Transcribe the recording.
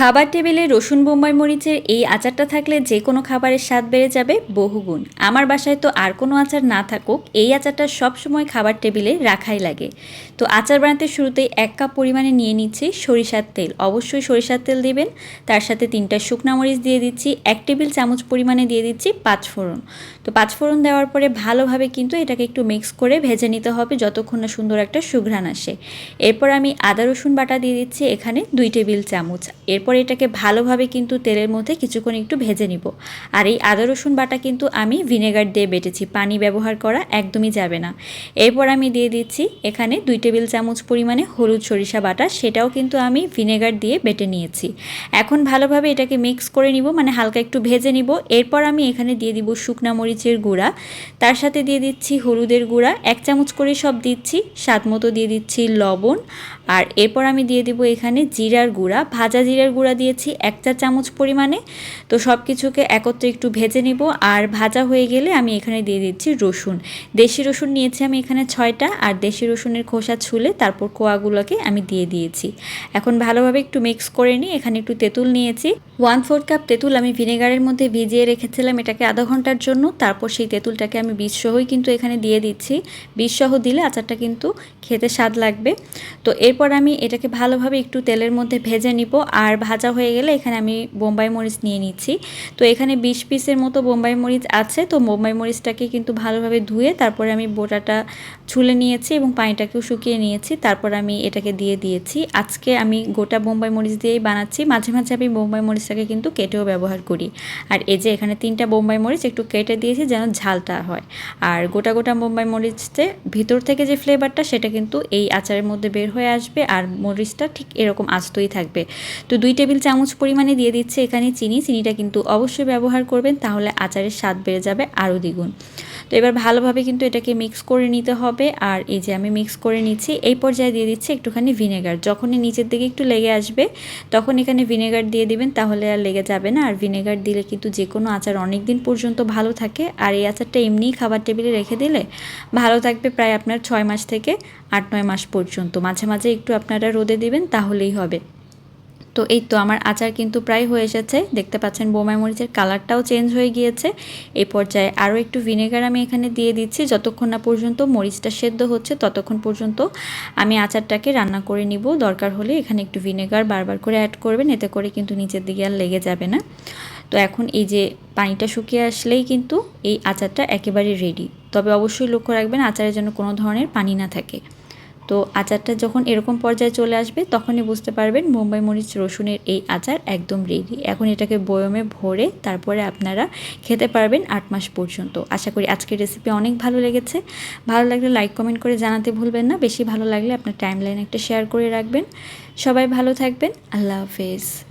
খাবার টেবিলে রসুন, বোম্বাই মরিচের এই আচারটা থাকলে যে কোনো খাবারের স্বাদ বেড়ে যাবে বহুগুণ। আমার বাসায় তো আর কোনো আচার না থাকুক, এই আচারটা সব সময় খাবার টেবিলে রাখাই লাগে। তো আচার বানাতে শুরুতেই এক কাপ পরিমাণে নিয়ে নিচ্ছি সরিষার তেল। অবশ্যই সরিষার তেল দিবেন। তার সাথে তিনটা শুকনা মরিচ দিয়ে দিচ্ছি, এক টেবিল চামচ পরিমাণে দিয়ে দিচ্ছি পাঁচ ফোড়ন। তো পাঁচ ফোড়ন দেওয়ার পরে ভালোভাবে কিন্তু এটাকে একটু মিক্স করে ভেজে নিতে হবে যতক্ষণ না সুন্দর একটা সুঘ্রাণ আসে। এরপর আমি আদা রসুন বাটা দিয়ে দিচ্ছি এখানে দুই টেবিল চামচ। এরপর এটাকে ভালোভাবে কিন্তু তেলের মধ্যে কিছুক্ষণ একটু ভেজে নিব। আর এই আদা রসুন বাটা কিন্তু আমি ভিনেগার দিয়ে বেটেছি, পানি ব্যবহার করা একদমই যাবে না। এরপর আমি দিয়ে দিচ্ছি এখানে দুই টেবিল চামচ পরিমাণে হলুদ সরিষা বাটা, সেটাও কিন্তু আমি ভিনেগার দিয়ে বেটে নিয়েছি। এখন ভালোভাবে এটাকে মিক্স করে নিব মানে হালকা একটু ভেজে নিব। এরপর আমি এখানে দিয়ে দিব শুকনা মরিচের গুঁড়া, তার সাথে দিয়ে দিচ্ছি হলুদের গুঁড়া, এক চামচ করে সব দিচ্ছি, স্বাদ মতো দিয়ে দিচ্ছি লবণ। আর এরপর আমি দিয়ে দিব এখানে জিরার গুঁড়া, ভাজা জিরার গুঁড়া দিয়েছি এক চা চামচ পরিমাণে। তো সব কিছুকে একত্রে একটু ভেজে নিব। আর ভাজা হয়ে গেলে আমি এখানে দিয়ে দিচ্ছি রসুন। দেশি রসুন নিয়েছি আমি এখানে ছয়টা। আর দেশি রসুনের খোসা ছুলে তারপর কোয়াগুলোকে আমি দিয়ে দিয়েছি। এখন ভালোভাবে একটু মিক্স করে নিই এখানে একটু তেঁতুল নিয়েছি। ওয়ান ফোর কাপ তেঁতুল আমি ভিনেগারের মধ্যে ভিজিয়ে রেখেছিলাম এটাকে আধা ঘণ্টার জন্য। তারপর সেই তেঁতুলটাকে আমি বীজসহই কিন্তু এখানে দিয়ে দিচ্ছি। বীজসহ দিলে আচারটা কিন্তু খেতে স্বাদ লাগবে। তো এরপর আমি এটাকে ভালোভাবে একটু তেলের মধ্যে ভেজে নিব। আর ভাজা হয়ে গেলে এখানে আমি বোম্বাই মরিচ নিয়ে নিচ্ছি। তো এখানে বিশ পিসের মতো বোম্বাই মরিচ আছে। তো বোম্বাই মরিচটাকে কিন্তু ভালোভাবে ধুয়ে তারপরে আমি বোটাটা ছুলে নিয়েছি এবং পানিটাকেও শুকিয়ে নিয়েছি। তারপর আমি এটাকে দিয়ে দিয়েছি। আজকে আমি গোটা বোম্বাই মরিচ দিয়েই বানাচ্ছি। মাঝে মাঝে আমি বোম্বাই মরিচটাকে কিন্তু কেটেও ব্যবহার করি। আর এই যে এখানে তিনটা বোম্বাই মরিচ একটু কেটে দিয়েছি যেন ঝালটা হয়। আর গোটা গোটা বোম্বাই মরিচতে ভিতর থেকে যে ফ্লেভারটা সেটা কিন্তু এই আচারের মধ্যে বের হয়ে আসবে। আর মরিচটা ঠিক এরকম আস্তই থাকবে। তো দুই টেবিল চামচ পরিমাণে দিয়ে দিচ্ছে এখানে চিনি। চিনিটা কিন্তু অবশ্যই ব্যবহার করবেন, তাহলে আচারের স্বাদ বেড়ে যাবে আরও দ্বিগুণ। তো এবার ভালোভাবে কিন্তু এটাকে মিক্স করে নিতে হবে। আর এই যে আমি মিক্স করে নিচ্ছি, এই পর্যায়ে দিয়ে দিচ্ছি একটুখানি ভিনেগার যখনই নিচের দিকে একটু লেগে আসবে, তখন এখানে ভিনেগার দিয়ে দিবেন, তাহলে আর লেগে যাবে না। আর ভিনেগার দিলে কিন্তু যে কোনো আচার অনেক দিন পর্যন্ত ভালো থাকে। আর এই আচারটা এমনিই খাবার টেবিলে রেখে দিলে ভালো থাকবে প্রায় আপনার ছয় মাস থেকে আট নয় মাস পর্যন্ত। মাঝে মাঝে একটু আপনারা রোদে দিবেন, তাহলেই হবে। তো এই তো আমার আচার কিন্তু প্রায় হয়ে এসেছে। দেখতে পাচ্ছেন বোমাই মরিচের কালারটাও চেঞ্জ হয়ে গিয়েছে। এই পর্যায়ে আরও একটু ভিনেগার আমি এখানে দিয়ে দিচ্ছি। যতক্ষণ না পর্যন্ত মরিচটা সেদ্ধ হচ্ছে, ততক্ষণ পর্যন্ত আমি আচারটাকে রান্না করে নিব। দরকার হলে এখানে একটু ভিনেগার বারবার করে অ্যাড করবেন, এতে করে কিন্তু নিচের দিকে আর লেগে যাবে না। তো এখন এই যে পানিটা শুকিয়ে আসলেই কিন্তু এই আচারটা একেবারে রেডি তবে অবশ্যই লক্ষ্য রাখবেন আচারের জন্য কোনো ধরনের পানি না থাকে। তো আচারটা যখন এরকম পর্যায়ে চলে আসবে, তখনই বুঝতে পারবেন মুম্বাই মরিচ রসুনের এই আচার একদম রেডি এখন এটাকে বয়মে ভরে তারপরে আপনারা খেতে পারবেন আট মাস পর্যন্ত। আশা করি আজকের রেসিপি অনেক ভালো লেগেছে। ভালো লাগলে লাইক কমেন্ট করে জানাতে ভুলবেন না। বেশি ভালো লাগলে আপনার টাইম লাইন একটা শেয়ার করে রাখবেন। সবাই ভালো থাকবেন। আল্লাহ হাফেজ।